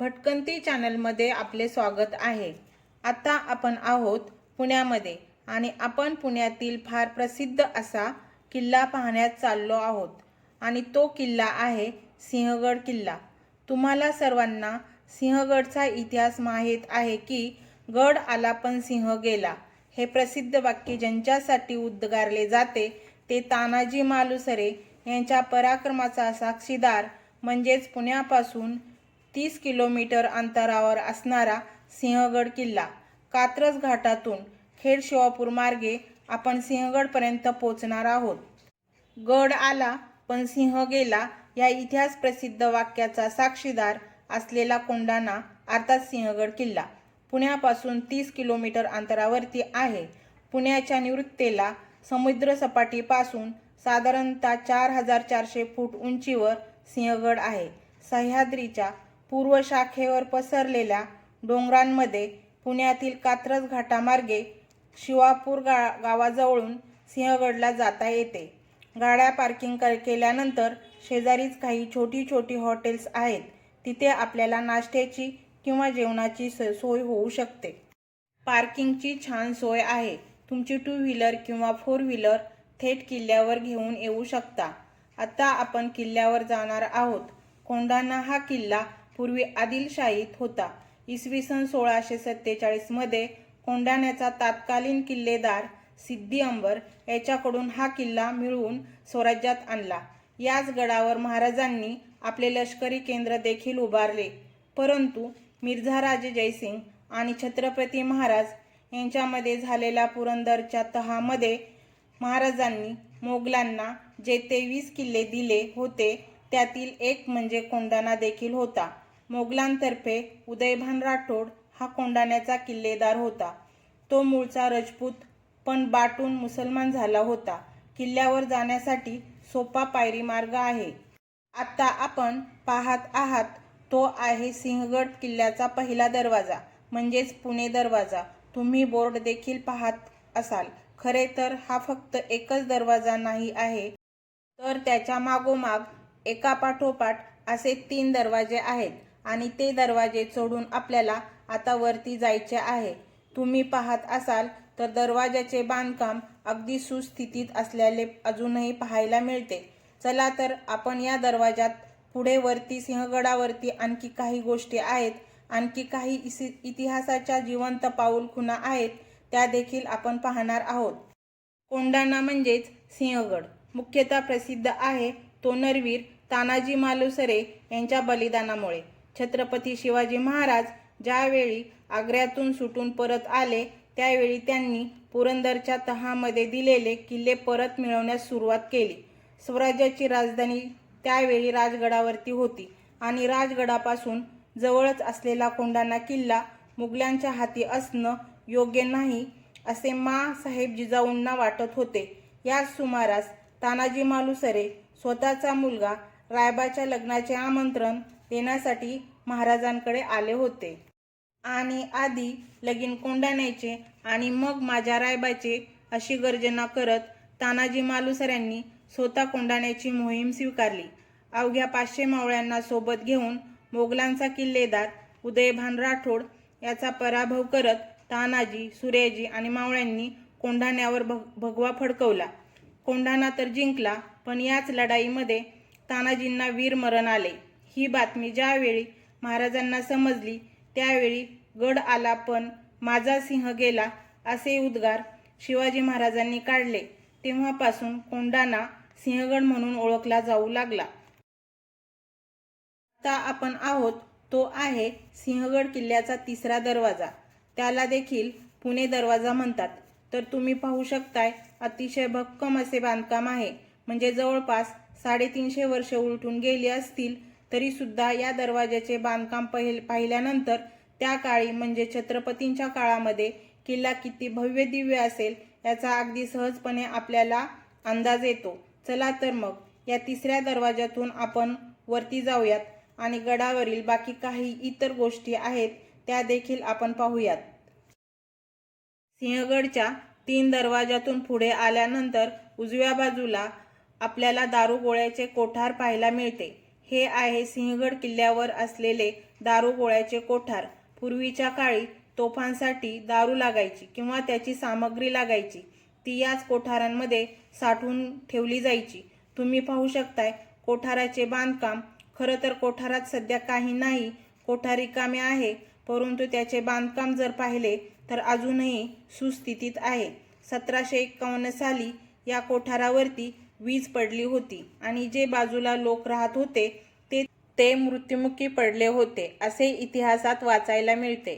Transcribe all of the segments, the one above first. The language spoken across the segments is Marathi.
भटकंती चॅनलमध्ये आपले स्वागत आहे. आता आपण आहोत पुण्यामध्ये आणि आपण पुण्यातील फार प्रसिद्ध असा किल्ला पाहण्यात चाललो आहोत. आणि तो किल्ला आहे सिंहगड किल्ला. तुम्हाला सर्वांना सिंहगडचा इतिहास माहीत आहे की गड आला पण सिंह गेला. हे प्रसिद्ध वाक्य ज्यांच्यासाठी उद्गारले जाते ते तानाजी मालुसरे यांच्या पराक्रमाचा साक्षीदार म्हणजेच पुण्यापासून तीस किलोमीटर अंतरावर असणारा सिंहगड किल्ला. कात्रज घाटातून खेड शिवापूर मार्गे आपण सिंहगडपर्यंत पोचणार आहोत. गड आला पण सिंह गेला या इतिहास प्रसिद्ध वाक्याचा साक्षीदार असलेला कोंडाणा अर्थात सिंहगड किल्ला. पुण्यापासून तीस किलोमीटर अंतरावरती आहे. पुण्याच्या निवृत्तेला समुद्रसपाटीपासून साधारणतः चार हजार चारशे फूट उंचीवर सिंहगड आहे. सह्याद्रीच्या पूर्व शाखेवर पसरलेल्या डोंगरांमध्ये पुण्यातील कात्रज घाटामार्गे शिवापूर गा गावाजवळून सिंहगडला जाता येते. गाड्या पार्किंग कर केल्यानंतर शेजारीच काही छोटी छोटी हॉटेल्स आहेत. तिथे आपल्याला नाश्त्याची किंवा जेवणाची स- सोय होऊ शकते. पार्किंगची छान सोय आहे. तुमची टू व्हीलर किंवा फोर व्हीलर थेट किल्ल्यावर घेऊन येऊ शकता. आता आपण किल्ल्यावर जाणार आहोत. कोंढाणा हा किल्ला पूर्वी आदिलशाहीत होता. इसवी सन सोळाशे सत्तेचाळीसमध्ये कोंडाण्याचा तात्कालीन किल्लेदार सिद्धी अंबर याच्याकडून हा किल्ला मिळवून स्वराज्यात आणला. याच गडावर महाराजांनी आपले लष्करी केंद्र देखील उभारले. परंतु मिर्झा राजे जयसिंग आणि छत्रपती महाराज यांच्यामध्ये झालेल्या पुरंदरच्या तहामध्ये महाराजांनी मोगलांना जे तेवीस किल्ले दिले होते त्यातील एक म्हणजे कोंडाणा देखील होता. मोगलांतर्फे उदयभान राठोड हा कोंडाण्याचा किल्लेदार होता. तो मूळचा राजपूत पण बाटून मुसलमान झाला होता. किल्ल्यावर जाण्यासाठी सोपा पायरी मार्ग आहे. आत्ता आपण पाहत आहात तो आहे सिंहगड किल्ल्याचा पहिला दरवाजा म्हणजेच पुणे दरवाजा. तुम्ही बोर्ड देखील पाहत असाल. खरे तर हा फक्त एकच दरवाजा नाही आहे तर त्याच्या मागोमाग एका पाठोपाठ असे तीन दरवाजे आहेत. आणि ते दरवाजे चढून आपल्याला आता वरती जायचे आहे. तुम्ही पाहत असाल तर दरवाजाचे बांधकाम अगदी सुस्थितीत असलेले अजूनही पाहायला मिळते. चला तर आपण या दरवाजात पुढे वरती सिंहगडावरती आणखी काही गोष्टी आहेत. आणखी काही इसी इतिहासाच्या जिवंत पाऊल खुणा आहेत त्या देखील आपण पाहणार आहोत. कोंढाणा म्हणजेच सिंहगड. मुख्यतः प्रसिद्ध आहे तो नरवीर तानाजी मालुसरे यांच्या बलिदानामुळे. छत्रपती शिवाजी महाराज ज्यावेळी आग्र्यातून सुटून परत आले त्यावेळी त्यांनी पुरंदरच्या तहामध्ये दिलेले किल्ले परत मिळवण्यास सुरुवात केली. स्वराज्याची राजधानी त्यावेळी राजगडावरती होती आणि राजगडापासून जवळच असलेला कोंढाणा किल्ला मुघलांच्या हाती असणं योग्य नाही असे मा साहेब जिजाऊंना वाटत होते. याच सुमारास तानाजी मालुसरे स्वतःचा मुलगा रायबाच्या लग्नाचे आमंत्रण देण्यासाठी महाराजांकडे आले होते. आणि आधी लगीन कोंडाण्याचे आणि मग माझ्या रायबाचे अशी गर्जना करत तानाजी मालुसऱ्यांनी स्वतः कोंडाण्याची मोहीम स्वीकारली. अवघ्या पाचशे मावळ्यांना सोबत घेऊन मोगलांचा किल्लेदार उदयभान राठोड याचा पराभव करत तानाजी सूर्याजी आणि मावळ्यांनी कोंढाण्यावर भग भगवा फडकवला. कोंढाणा तर जिंकला पण याच लढाईमध्ये तानाजींना वीरमरण आले. ही बातमी ज्यावेळी महाराजांना समजली त्यावेळी गड आला पण माझा सिंह गेला असे उद्गार शिवाजी महाराजांनी काढले. तेव्हापासून कोंडाणा सिंहगड म्हणून ओळखला जाऊ लागला. आता आपण आहोत तो आहे सिंहगड किल्ल्याचा तिसरा दरवाजा. त्याला देखील पुणे दरवाजा म्हणतात. तर तुम्ही पाहू शकताय अतिशय भक्कम असे बांधकाम आहे. म्हणजे जवळपास साडेतीनशे वर्ष उलटून गेली असतील तरीसुद्धा या दरवाजाचे बांधकाम पहिल पाहिल्यानंतर त्या काळी म्हणजे छत्रपतींच्या काळामध्ये किल्ला किती भव्य दिव्य असेल याचा अगदी सहजपणे आपल्याला अंदाज येतो. चला तर मग या तिसऱ्या दरवाजातून आपण वरती जाऊयात आणि गडावरील बाकी काही इतर गोष्टी आहेत त्या देखील आपण पाहूयात. सिंहगडच्या तीन दरवाजातून पुढे आल्यानंतर उजव्या बाजूला आपल्याला दारुगोळ्याचे कोठार पाहायला मिळते. हे आहे सिंहगड किल्ल्यावर असलेले दारू गोळ्याचे कोठार. पूर्वीच्या काळी तोफांसाठी दारू लागायची किंवा त्याची सामग्री लागायची. ती याच कोठारांमध्ये साठवून ठेवली जायची. तुम्ही पाहू शकताय कोठाराचे बांधकाम खरं तर कोठारात सध्या काही नाही कोठार रिकामे आहे परंतु त्याचे बांधकाम जर पाहिले तर अजूनही सुस्थितीत आहे. सतराशे एक्कावन्न साली या कोठारावरती वीज पडली होती आणि जे बाजूला लोक राहत होते ते ते मृत्युमुखी पडले होते असे इतिहासात वाचायला मिळते.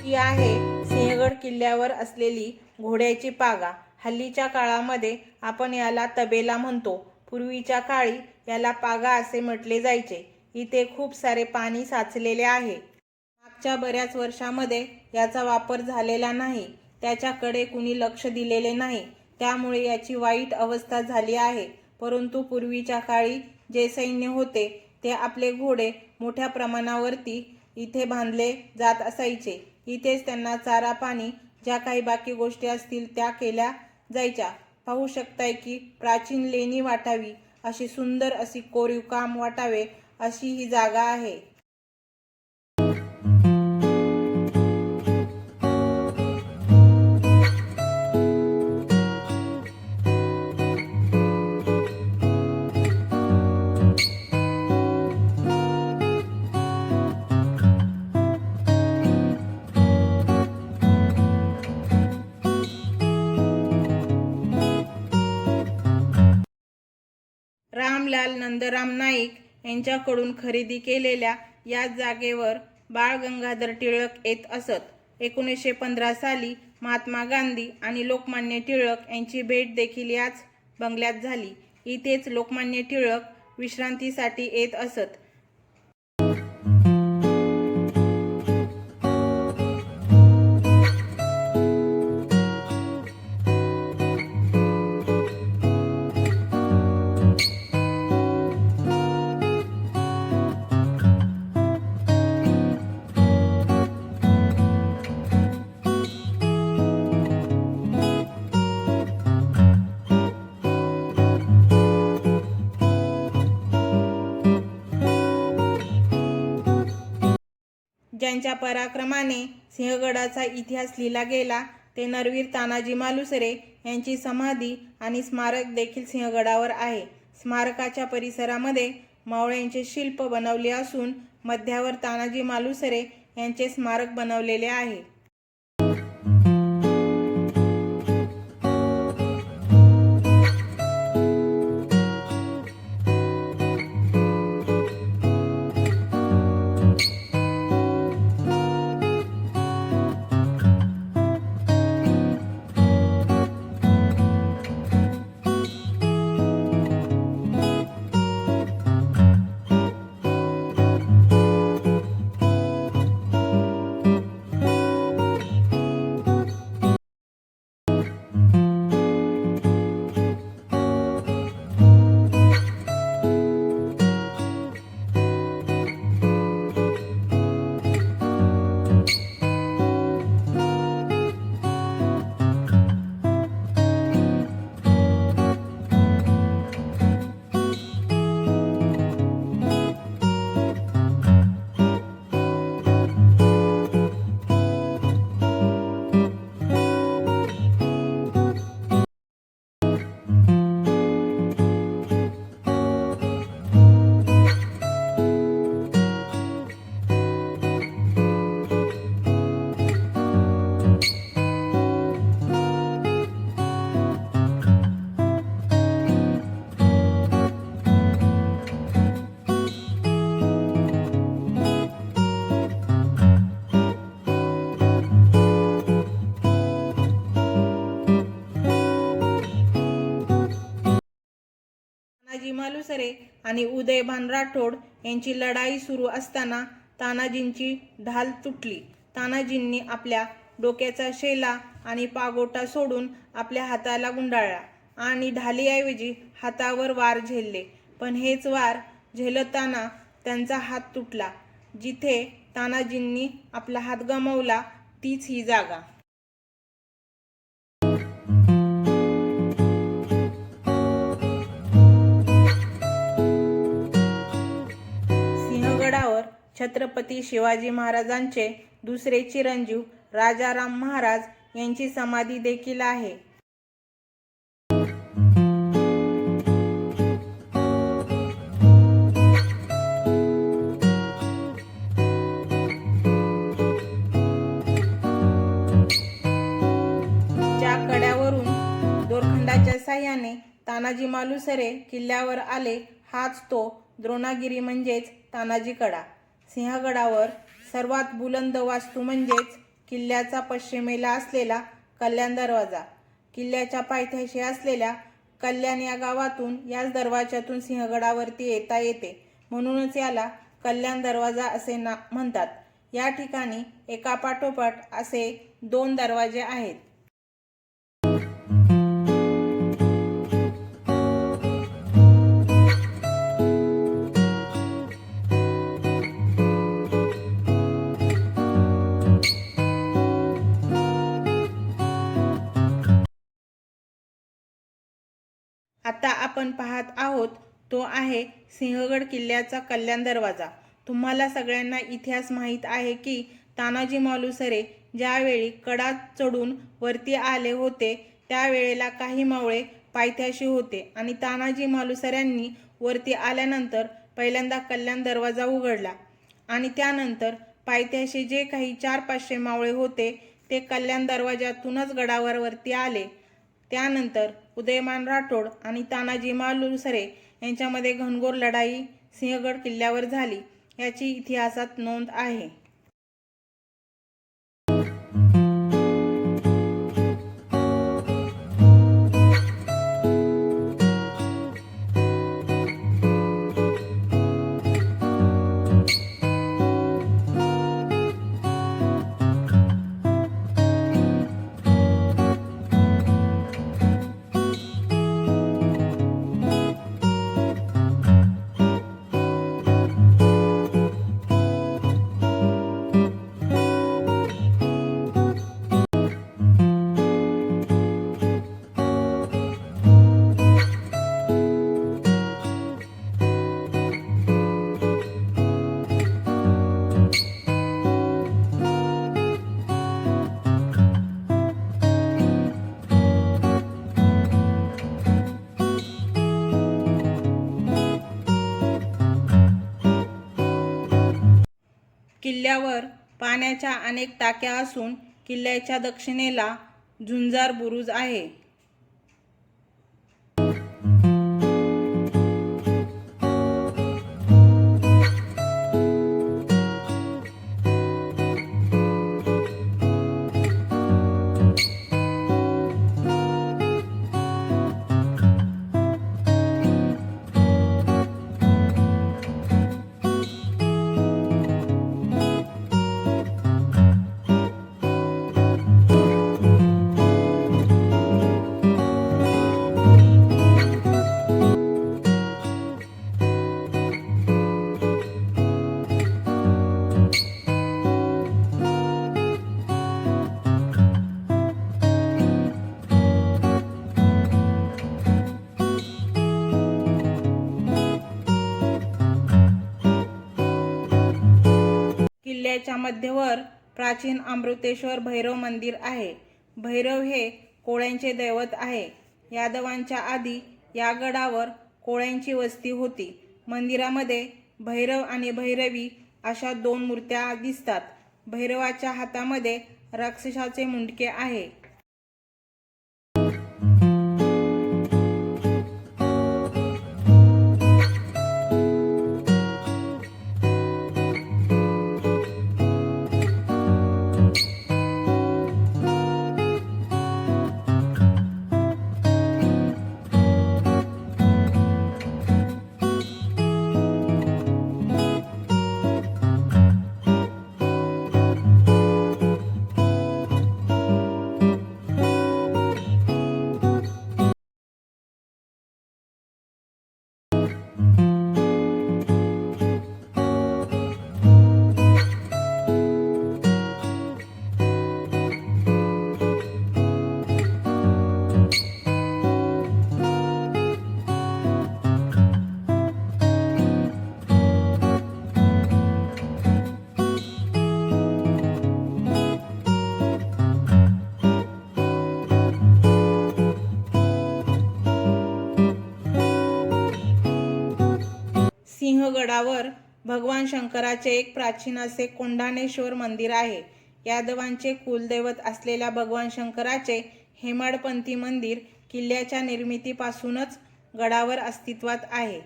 ही आहे सिंहगड किल्ल्यावर असलेली घोड्याची पागा. हल्लीच्या काळामध्ये आपण याला तबेला म्हणतो. पूर्वीच्या काळी याला पागा असे म्हटले जायचे. इथे खूप सारे पाणी साचलेले आहे. मागच्या बऱ्याच वर्षामध्ये याचा वापर झालेला नाही. त्याच्याकडे कुणी लक्ष दिलेले नाही. त्यामुळे याची वाईट अवस्था झाली आहे. परंतु पूर्वीच्या काळी जे सैन्य होते ते आपले घोडे मोठ्या प्रमाणावरती इथे बांधले जात असायचे. इथेच त्यांना चारा पाणी ज्या काही बाकी गोष्टी असतील त्या केल्या जायच्या. पाहू शकताय की प्राचीन लेणी वाटावी अशी सुंदर अशी कोरीव काम वाटावे अशी ही जागा आहे. रामलाल नंदराम नाईक यांच्याकडून खरेदी केलेल्या या जागेवर बाळ गंगाधर टिळक येत असत. एकोणीसशे पंधरा साली महात्मा गांधी आणि लोकमान्य टिळक यांची भेट देखील याच बंगल्यात झाली. इथेच लोकमान्य टिळक विश्रांतीसाठी येत असत. ज्यांच्या पराक्रमाने सिंहगडाचा इतिहास लिहिला गेला ते नरवीर तानाजी मालुसरे यांची समाधी आणि स्मारक देखील सिंहगडावर आहे. स्मारकाच्या परिसरामध्ये मावळ्यांचे शिल्प बनवले असून मध्यावर तानाजी मालुसरे यांचे स्मारक बनवलेले आहे. तानाजी आणि उदयभान राठोड यांची लढाई सुरू असताना तानाजींची ढाल तुटली. तानाजींनी आपल्या डोक्याचा शेला आणि पागोटा सोडून आपल्या हाताला गुंडाळला आणि ढालीऐवजी हातावर वार झेलले. पण हेच वार झेलताना त्यांचा हात तुटला. जिथे तानाजींनी आपला हात गमावला तीच ही जागा. छत्रपती शिवाजी महाराजांचे दुसरे चिरंजीव राजाराम महाराज यांची समाधी देखील आहे. च्या कड्यावरून दोरखंडाच्या साह्याने तानाजी मालुसरे किल्ल्यावर आले हाच तो द्रोणागिरी म्हणजेच तानाजी कडा. सिंहगडावर सर्वात बुलंद वास्तू म्हणजेच किल्ल्याचा पश्चिमेला असलेला कल्याण दरवाजा. किल्ल्याच्या पायथ्याशी असलेल्या कल्याण या गावातून याच दरवाजातून सिंहगडावरती येता येते. म्हणूनच याला कल्याण दरवाजा असे ना म्हणतात. या ठिकाणी एकापाठोपाठ असे दोन दरवाजे आहेत. आता आपण पाहत आहोत तो आहे सिंहगड किल्ल्याचा कल्याण दरवाजा. तुम्हाला सगळ्यांना इतिहास माहीत आहे की तानाजी मालुसरे ज्यावेळी कडा चढून वरती आले होते त्यावेळेला काही मावळे पायथ्याशी होते आणि तानाजी मालुसऱ्यांनी वरती आल्यानंतर पहिल्यांदा कल्याण दरवाजा उघडला आणि त्यानंतर पायथ्याशी जे काही चार पाचशे मावळे होते ते कल्याण दरवाजातूनच गडावर वरती आले. त्यानंतर उदयमान राठोड आणि तानाजी मालुसरे यांच्यामध्ये घनघोर लढाई सिंहगड किल्ल्यावर झाली. याची इतिहासात नोंद आहे. किल्ल्यावर पाण्याच्या अनेक टाक्या असून किल्ल्याच्या दक्षिणेला झुंजार बुरुज आहे. किल्ल्याच्या मध्यवर प्राचीन अमृतेश्वर भैरव मंदिर आहे. भैरव हे कोळ्यांचे दैवत आहे. यादवांच्या आधी या गडावर कोळ्यांची वस्ती होती. मंदिरामध्ये भैरव आणि भैरवी अशा दोन मूर्त्या दिसतात. भैरवाच्या हातामध्ये राक्षसाचे मुंडके आहे. गडावर भगवान शंकराचे एक प्राचीन असे कोंढाणेश्वर मंदिर आहे. यादवांचे कुलदैवत असलेल्या भगवान शंकराचे हेमाडपंथी मंदिर किल्ल्याच्या निर्मितीपासूनच गडावर अस्तित्वात आहे.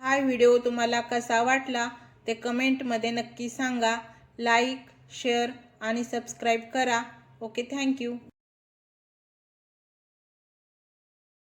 हा व्हिडिओ तुम्हाला कसा वाटला ते कमेंटमध्ये नक्की सांगा. लाईक शेअर आणि सबस्क्राईब करा. Okay thank you.